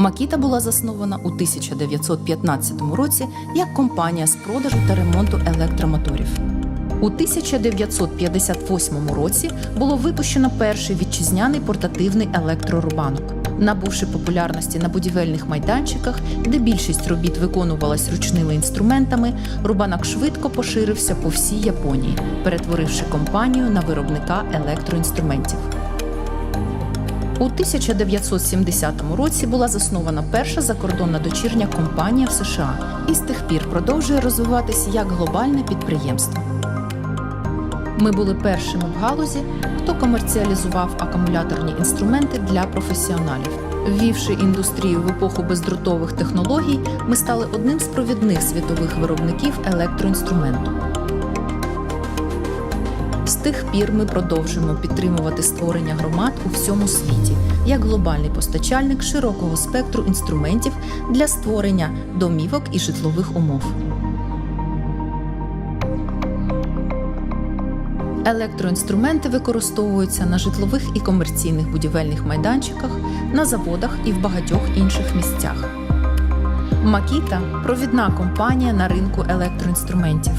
Макіта була заснована у 1915 році як компанія з продажу та ремонту електромоторів. У 1958 році було випущено перший вітчизняний портативний електрорубанок. Набувши популярності на будівельних майданчиках, де більшість робіт виконувалась ручними інструментами, рубанок швидко поширився по всій Японії, перетворивши компанію на виробника електроінструментів. У 1970 році була заснована перша закордонна дочірня компанія в США і з тих пір продовжує розвиватися як глобальне підприємство. Ми були першими в галузі, хто комерціалізував акумуляторні інструменти для професіоналів. Ввівши індустрію в епоху бездротових технологій, ми стали одним з провідних світових виробників електроінструменту. З тих пір ми продовжуємо підтримувати створення громад у всьому світі як глобальний постачальник широкого спектру інструментів для створення домівок і житлових умов. Електроінструменти використовуються на житлових і комерційних будівельних майданчиках, на заводах і в багатьох інших місцях. Макіта провідна компанія на ринку електроінструментів.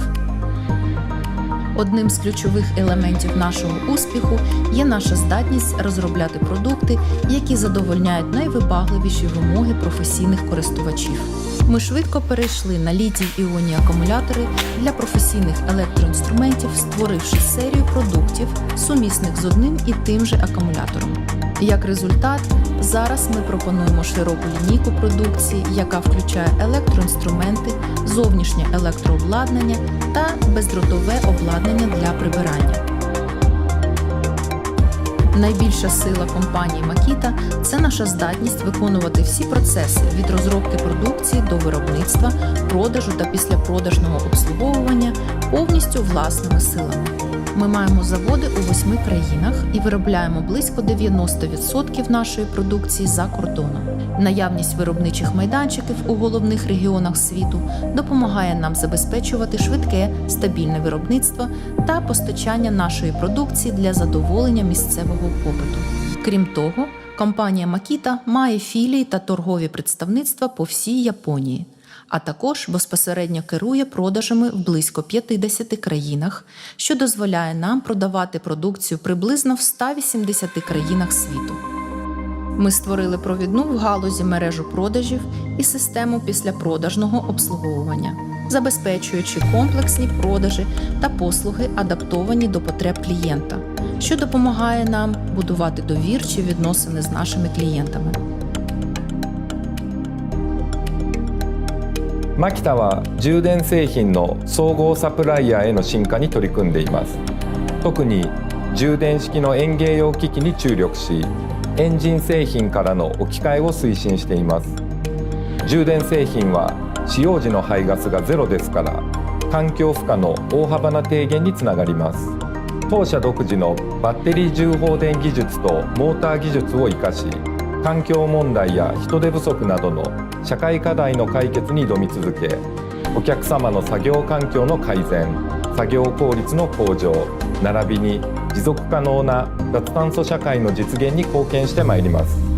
Одним з ключових елементів нашого успіху є наша здатність розробляти продукти, які задовольняють найвибагливіші вимоги професійних користувачів. Ми швидко перейшли на літій іонні акумулятори для професійних електроінструментів, створивши серію продуктів, сумісних з одним і тим же акумулятором. Як результат, зараз ми пропонуємо широку лінійку продукції, яка включає електроінструменти, зовнішнє електрообладнання та бездротове обладнання для прибирання. Найбільша сила компанії Макіта це наша здатність виконувати всі процеси від розробки продукції до виробництва, продажу та післяпродажного обслуговування повністю власними силами. Ми маємо заводи у восьми країнах і виробляємо близько 90% нашої продукції за кордоном. Наявність виробничих майданчиків у головних регіонах світу допомагає нам забезпечувати швидке, стабільне виробництво та постачання нашої продукції для задоволення місцевого попиту. Крім того, компанія Makita має філії та торгові представництва по всій Японії а також безпосередньо керує продажами в близько 50 країнах, що дозволяє нам продавати продукцію приблизно в 180 країнах світу. Ми створили провідну в галузі мережу продажів і систему післяпродажного обслуговування, забезпечуючи комплексні продажі та послуги, адаптовані до потреб клієнта, що допомагає нам будувати довірчі відносини з нашими клієнтами. マキタは充電製品の総合サプライヤーへの進化に取り組んでいます。特に充電式の園芸用機器に注力しエンジン製品からの置き換えを推進しています。充電製品は使用時の排ガスがゼロですから環境負荷の大幅な低減につながります。当社独自のバッテリー重放電技術とモーター技術を生かし環境問題や人手不足などの社会課題の解決に挑み続けお客様の作業環境の改善作業効率の向上並びに持続可能な脱炭素社会の実現に貢献してまいります。